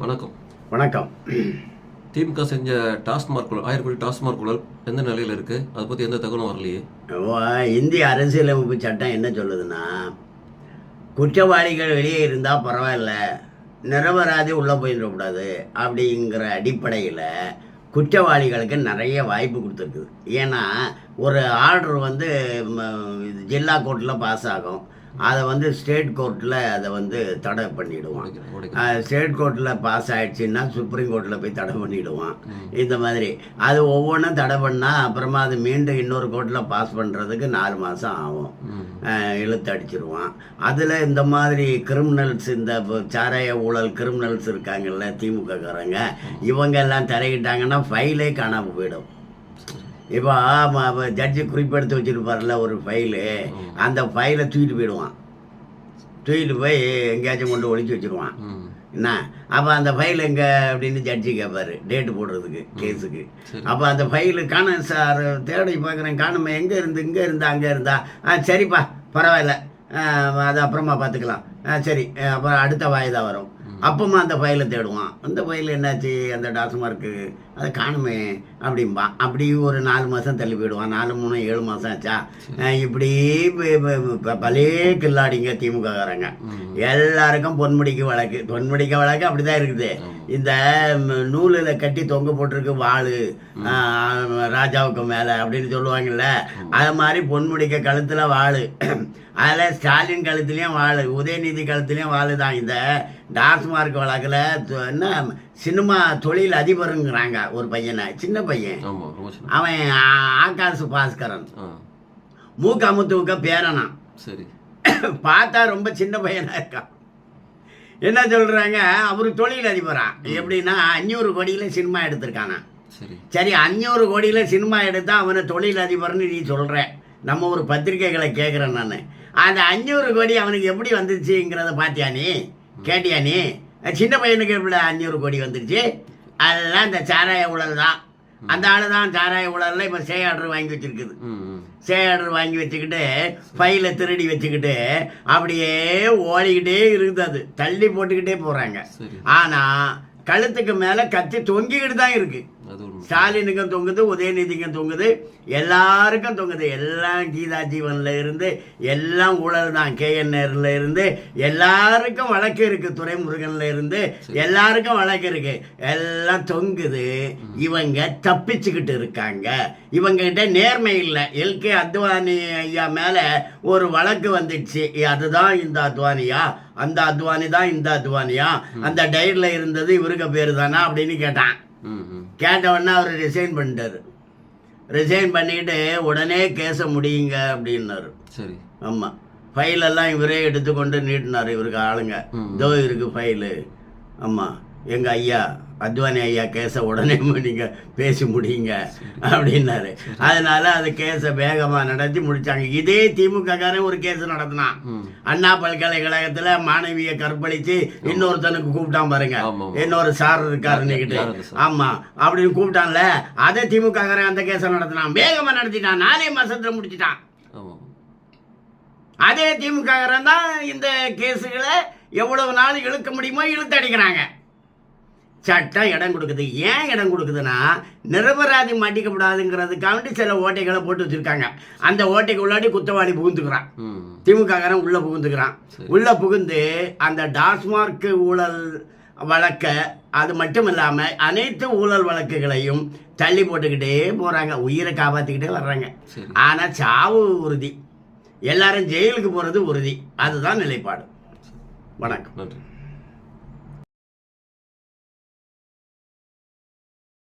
வணக்கம். வணக்கம். திமுக செஞ்ச டாஸ்மார்க் ஊழல் ஆயிரம் கோடி டாஸ்மார்க் ஊழல் எந்த நிலையில் இருக்குது அதை பற்றி எந்த தகவலும் வரலையே. இந்திய அரசியலமைப்பு சட்டம் என்ன சொல்லுதுன்னா குற்றவாளிகள் வெளியே இருந்தால் பரவாயில்ல நிரபராதி உள்ளே போயிடக்கூடாது அப்படிங்கிற அடிப்படையில் குற்றவாளிகளுக்கு நிறைய வாய்ப்பு கொடுத்துருக்குது. ஏன்னா ஒரு ஆர்டர் வந்து ஜில்லா கோர்ட்டில் பாஸ் ஆகும். அதை வந்து ஸ்டேட் கோர்ட்டில் அதை வந்து தடை உடைக்கிறேன். ஸ்டேட் கோர்ட்டில் பாஸ் ஆயிடுச்சுன்னா சுப்ரீம் கோர்ட்டில் போய் தடை பண்ணிடுவான். இந்த மாதிரி. அது ஒவ்வொன்றும் தடை பண்ணால் அப்புறமா அது மீண்டும் இன்னொரு கோர்ட்டில் பாஸ் பண்ணுறதுக்கு நாலு மாதம் ஆகும். இழுத்து அடிச்சிருவான். அதில் இந்த மாதிரி கிரிமினல்ஸ் இந்த சாராய ஊழல் கிரிமினல்ஸ் இருக்காங்கல்ல திமுககாரங்க இவங்க எல்லாம் தரையிட்டாங்கன்னா ஃபைலே காணாமல் போயிடும். இப்போ ஜட்ஜி குறிப்பெடுத்து வச்சிருப்பார்ல ஒரு ஃபைலு அந்த ஃபைலை தூக்கிட்டு போயிடுவான். தூக்கிட்டு போய் எங்கேயாச்சும் கொண்டு ஒளிச்சு வச்சிருவான். என்ன? அப்போ அந்த ஃபைல் எங்கே அப்படின்னு ஜட்ஜி கேட்பாரு டேட்டு போடுறதுக்கு கேஸுக்கு. அப்போ அந்த ஃபைலு காணும் சார் தேடி பார்க்குறேன் காணுமே எங்கே இருந்து இங்கே இருந்தா அங்கே இருந்தா. ஆ சரிப்பா பரவாயில்ல. அது அப்புறமா பார்த்துக்கலாம். ஆ சரி அப்புறம் அடுத்த வாய்தா வரும். அப்பமா அந்த ஃபைலை தேடுவான். அந்த ஃபைல் என்னாச்சு? அந்த டாஸ்மார்க்கு அதை காணுமே அப்படிம்பான் அப்படி ஒரு நாலு மாதம் தள்ளி போயிடுவான். நாலு மூணு ஏழு மாதம் ஆச்சா? இப்படி ப- ப- ப- பலே கில்லாடிங்க திமுககாரங்க. எல்லாருக்கும் பொன்முடிக்கு வழக்கு. பொன்முடிக்க வழக்கு அப்படிதான் இருக்குது. இந்த நூலில் கட்டி தொங்க போட்டிருக்கு வாள் ராஜாவுக்கு மேலே அப்படின்னு சொல்லுவாங்கல்ல. அது மாதிரி பொன்முடிக்க கழுத்தில் வாள். அதில் ஸ்டாலின் கழுத்துலேயும் வாள் உதயநிதி கழுத்துலேயும் வாள் தான். இந்த டாஸ்மார்க் வழக்கில் என்ன சினிமா தொழில் அதிபருங்கிறாங்க ஒரு பையனை சின்ன பையன். அவன் ஆகாசு பாஸ்கரன். ஆ. மூக்கமுத்துவுக்க பேரனா சரி. பார்த்தா ரொம்ப சின்ன பையனா இருக்கான். என்ன சொல்றாங்க? அவரு தொழில் அதிபரா எப்படின்னா அஞ்சூறு கோடியில சினிமா எடுத்திருக்கானா. சரி. சரி அஞ்சூறு கோடியில சினிமா எடுத்தா அவனை தொழில் அதிபர்னு நீ சொல்ற. நம்ம ஒரு பத்திரிக்கைகளை கேட்குறேன் நான். அந்த அஞ்சூறு கோடி அவனுக்கு எப்படி வந்துருச்சுங்கிறத பாத்தியா நீ? கேட்டியா நீ? சின்ன பையனுக்கு எப்படி அஞ்சூறு கோடி வந்துருச்சு? அதெல்லாம் இந்த சாராய ஊழல் தான். அந்த ஆளு தான் சாராய ஊழல்ல இப்போ சே ஆர்டர் வாங்கி வச்சிருக்குது. சே ஆர்டர் வாங்கி வச்சுக்கிட்டு ஃபைலை திருடி வச்சுக்கிட்டு அப்படியே ஓடிக்கிட்டே இருக்குது அது. தள்ளி போட்டுக்கிட்டே போகிறாங்க ஆனால் கழுத்துக்கு மேலே கத்தி தொங்கிக்கிட்டு தான் இருக்கு. அது உண்மை ஸ்டாலினுக்கும் தொங்குது உதயநிதிக்கும் தொங்குது. எல்லாருக்கும் தொங்குது. எல்லாம் கீதா ஜீவன்ல இருந்து எல்லாம் ஊழல் தான். கேஎன்ஆர்ல இருந்து எல்லாருக்கும் வழக்கு இருக்கு. துரைமுருகன்ல இருந்து எல்லாருக்கும் வழக்கு இருக்கு. எல்லாம் தொங்குது. இவங்க தப்பிச்சுக்கிட்டு இருக்காங்க. இவங்க கிட்ட நேர்மை இல்லை. எல்கே அத்வானி ஐயா மேல ஒரு வழக்கு வந்துடுச்சு அதுதான் இந்த அத்வானியா? அந்த அத்வானி தான் இந்த அத்வானியா? அந்த டைரியில் இருந்தது இவருக்கு பேரு தானா அப்படின்னு கேட்டான். ம் ம் கேட்ட உடனே அவர் ரிசைன் பண்ணிட்டாரு. ரிசைன் பண்ணிட்டு உடனே கேஸை முடியுங்க அப்படின்னாரு. சரி. ஆமாம் ஃபைலெல்லாம் இவரே எடுத்துக்கொண்டு நீட்டினார் இவருக்கு ஆளுங்க. இதோ இருக்கு ஃபைலு ஆமாம் எங்கள் ஐயா அத்வானி ஐயா கேஸை உடனே நீங்கள் பேசி முடியுங்க அப்படின்னாரு. அதனால அது கேஸை வேகமாக நடத்தி முடிச்சாங்க. இதே திமுககாரன் ஒரு கேஸ் நடத்தினான். அண்ணா பல்கலைக்கழகத்துல மாணவியை கற்பழிச்சு இன்னொருத்தனுக்கு கூப்பிட்டான் பாருங்க. இன்னொரு சார் இருக்காருன்னுக்கிட்டு யார் அந்த சார்? ஆமா அப்படின்னு கூப்பிட்டான்ல. அதே திமுக காரன் அந்த கேஸை நடத்தினான். வேகமா நடத்திட்டான். நாலே மாசத்துல முடிச்சிட்டான். ஆமாம் அதே திமுக காரன் தான் இந்த கேஸுகளை எவ்வளவு நாள் இழுக்க முடியுமோ இழுத்து அடிக்கிறாங்க. சட்டம் இடம் கொடுக்குது. ஏன் இடம் கொடுக்குதுன்னா நிரபராதி மாட்டிக்கப்படாதுங்கிறதுக்காண்டி சில ஓட்டைகளை போட்டு வச்சிருக்காங்க. அந்த ஓட்டைக்கு உள்ளாடி குத்தவாளி புகுந்துக்கிறான். திமுககாரன் உள்ள புகுந்துக்கிறான். உள்ள புகுந்து அந்த டாஸ்மார்க் ஊழல் வழக்க அது மட்டும் இல்லாம அனைத்து ஊழல் வழக்குகளையும் தள்ளி போட்டுக்கிட்டே போறாங்க. உயிரை காப்பாத்திக்கிட்டே வர்றாங்க. சரி. ஆனா சாவு உறுதி. எல்லாரும் ஜெயிலுக்கு போறது உறுதி. அதுதான் நிலைப்பாடு. வணக்கம். நன்றி.